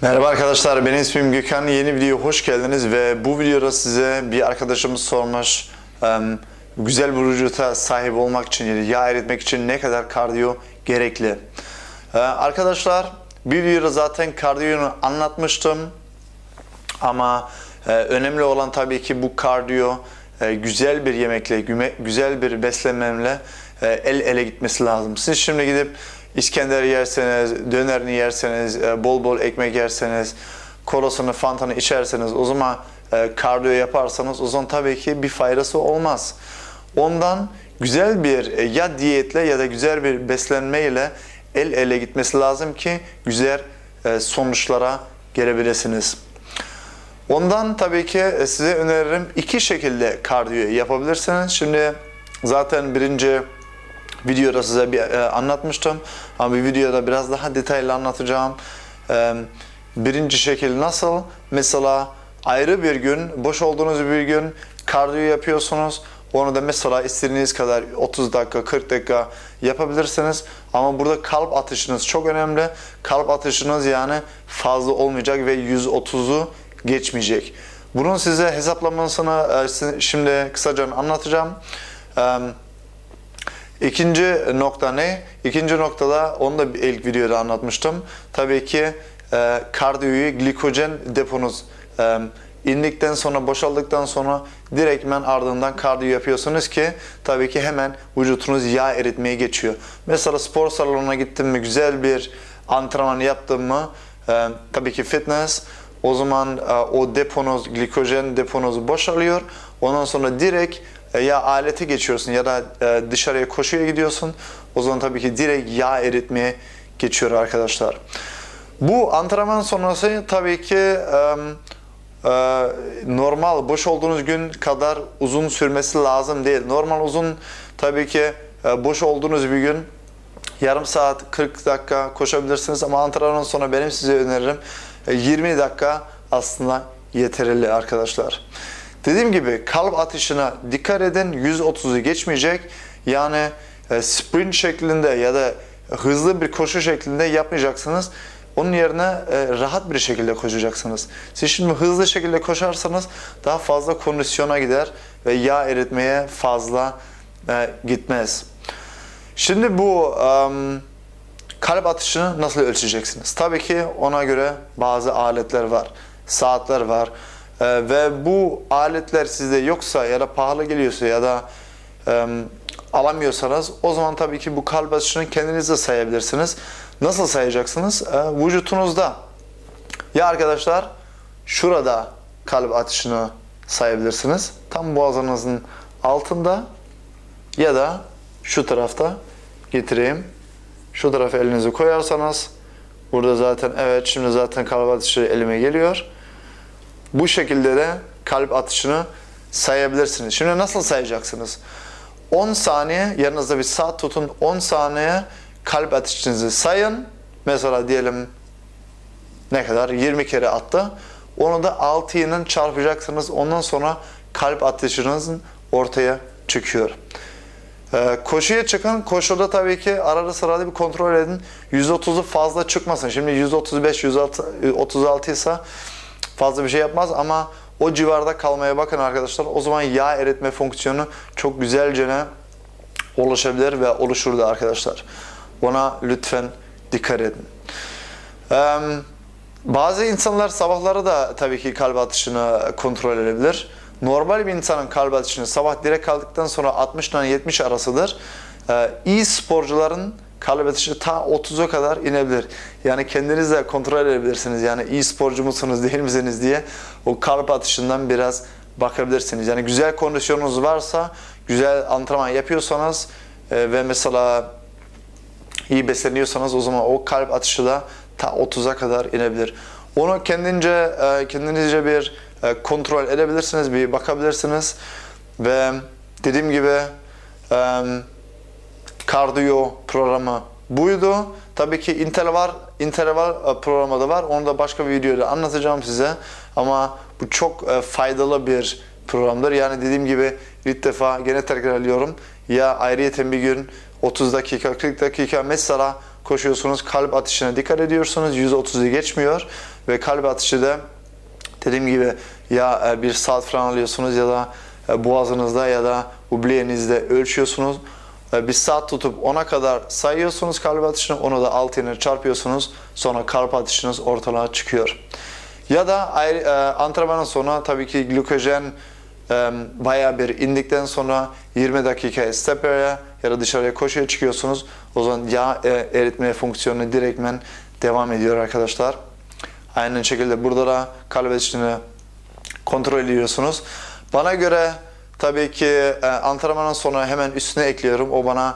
Merhaba arkadaşlar, benim ismim Gökhan. Yeni videoya hoş geldiniz ve bu videoda size bir arkadaşımız sormuş güzel bir vücuta sahip olmak için, yani yağ eritmek için ne kadar kardiyo gerekli? Ee, arkadaşlar, bir videoda zaten kardiyonu anlatmıştım ama e, önemli olan tabii ki bu kardiyo e, güzel bir yemekle, güzel bir beslenmemle e, el ele gitmesi lazım. Siz şimdi gidip İskender yerseniz, dönerini yerseniz, e, bol bol ekmek yerseniz, kolasını, fantanı içerseniz o zaman e, kardiyo yaparsanız o zaman tabii ki bir faydası olmaz. Ondan güzel bir e, ya diyetle ya da güzel bir beslenmeyle el ele gitmesi lazım ki güzel sonuçlara gelebilirsiniz. Ondan tabii ki size öneririm iki şekilde kardiyo yapabilirsiniz. Şimdi zaten birinci videoda size bir e, anlatmıştım ama bir videoda biraz daha detaylı anlatacağım. E, birinci şekil nasıl? Mesela ayrı bir gün, boş olduğunuz bir gün kardiyo yapıyorsunuz. Onu da mesela istediğiniz kadar 30 dakika, 40 dakika yapabilirsiniz. Ama burada kalp atışınız çok önemli. Kalp atışınız yani fazla olmayacak ve 130'u geçmeyecek. Bunun size hesaplamasını e, şimdi kısaca anlatacağım. İkinci nokta ne? İkinci noktada onu da ilk videoda anlatmıştım. Tabii ki e, kardiyoyu glikojen deponuz e, indikten sonra boşaldıktan sonra direktmen ardından kardiyo yapıyorsunuz ki tabii ki hemen vücutunuz yağ eritmeye geçiyor. Mesela spor salonuna gittim mi güzel bir antrenman yaptım mı e, tabii ki fitness o zaman e, o deponuz glikojen deponuz boşalıyor. Ondan sonra direkt ya alete geçiyorsun ya da e, dışarıya koşuya gidiyorsun. O zaman tabii ki direkt yağ eritmeye geçiyor arkadaşlar. Bu antrenman sonrası tabii ki e, e, normal boş olduğunuz gün kadar uzun sürmesi lazım değil. Normal uzun tabii ki e, boş olduğunuz bir gün yarım saat 40 dakika koşabilirsiniz ama antrenman sonra benim size öneririm e, 20 dakika aslında yeterli arkadaşlar. Dediğim gibi kalp atışına dikkat edin 130'u geçmeyecek. Yani e, sprint şeklinde ya da hızlı bir koşu şeklinde yapmayacaksınız. Onun yerine e, rahat bir şekilde koşacaksınız. Siz şimdi hızlı şekilde koşarsanız daha fazla kondisyona gider ve yağ eritmeye fazla e, gitmez. Şimdi bu em, kalp atışını nasıl ölçeceksiniz? Tabii ki ona göre bazı aletler var, saatler var Ee, ve bu aletler sizde yoksa ya da pahalı geliyorsa ya da em, alamıyorsanız o zaman tabii ki bu kalp atışını kendiniz de sayabilirsiniz. Nasıl sayacaksınız? Ee, vücutunuzda. Ya arkadaşlar şurada kalp atışını sayabilirsiniz. Tam boğazınızın altında ya da şu tarafta getireyim. Şu tarafa elinizi koyarsanız burada zaten evet şimdi zaten kalp atışı elime geliyor. Bu şekilde de kalp atışını sayabilirsiniz. Şimdi nasıl sayacaksınız? 10 saniye yanınızda bir saat tutun 10 saniye kalp atışınızı sayın. Mesela diyelim ne kadar? 20 kere attı. Onu da 6 ile çarpacaksınız. Ondan sonra kalp atışınızın ortaya çıkıyor. Ee, koşuya çıkın. Koşuda tabii ki arada sırada bir kontrol edin. 130'u fazla çıkmasın. Şimdi 135, 136 ise fazla bir şey yapmaz ama o civarda kalmaya bakın arkadaşlar. O zaman yağ eritme fonksiyonu çok güzelce oluşabilir ve oluşur da arkadaşlar. Ona lütfen dikkat edin. Ee, bazı insanlar sabahları da tabii ki kalp atışını kontrol edebilir. Normal bir insanın kalp atışını sabah direkt kaldıktan sonra 60 ile 70 arasıdır. Ee, iyi sporcuların kalp atışı ta 30'a kadar inebilir. Yani kendiniz de kontrol edebilirsiniz. Yani iyi sporcu musunuz değil misiniz diye o kalp atışından biraz bakabilirsiniz. Yani güzel kondisyonunuz varsa, güzel antrenman yapıyorsanız e, ve mesela iyi besleniyorsanız o zaman o kalp atışı da ta 30'a kadar inebilir. Onu kendince e, kendinizce bir e, kontrol edebilirsiniz, bir bakabilirsiniz ve dediğim gibi e, kardiyo programı buydu. Tabii ki interval interval e, programı da var. Onu da başka bir videoda anlatacağım size. Ama bu çok e, faydalı bir programdır. Yani dediğim gibi ilk defa gene tekrarlıyorum. Ya ayrıyeten bir gün 30 dakika, 40 dakika mesela koşuyorsunuz. Kalp atışına dikkat ediyorsunuz. 130'u geçmiyor ve kalp atışı da dediğim gibi ya e, bir saat falan alıyorsunuz ya da boğazınızda ya da ubleyenizde ölçüyorsunuz. Bir saat tutup 10'a kadar sayıyorsunuz kalp atışını. Onu da 6 ile çarpıyorsunuz. Sonra kalp atışınız ortalığa çıkıyor. Ya da ayrı, e, antrenmanın sonra tabii ki glukojen e, bayağı bir indikten sonra 20 dakika step area ya da dışarıya koşuya çıkıyorsunuz. O zaman yağ e, eritme fonksiyonu direktmen devam ediyor arkadaşlar. Aynı şekilde burada da kalp atışını kontrol ediyorsunuz. Bana göre tabii ki e, antrenmanın sonra hemen üstüne ekliyorum. O bana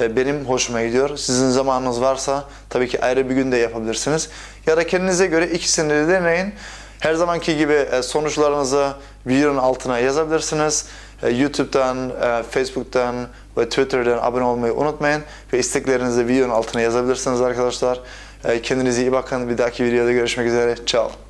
e, benim hoşuma gidiyor. Sizin zamanınız varsa tabii ki ayrı bir günde yapabilirsiniz. Ya da kendinize göre ikisini de deneyin. Her zamanki gibi e, sonuçlarınızı videonun altına yazabilirsiniz. E, YouTube'dan, e, Facebook'tan ve Twitter'dan abone olmayı unutmayın. Ve isteklerinizi videonun altına yazabilirsiniz arkadaşlar. E, Kendinize iyi bakın. Bir dahaki videoda görüşmek üzere. Ciao.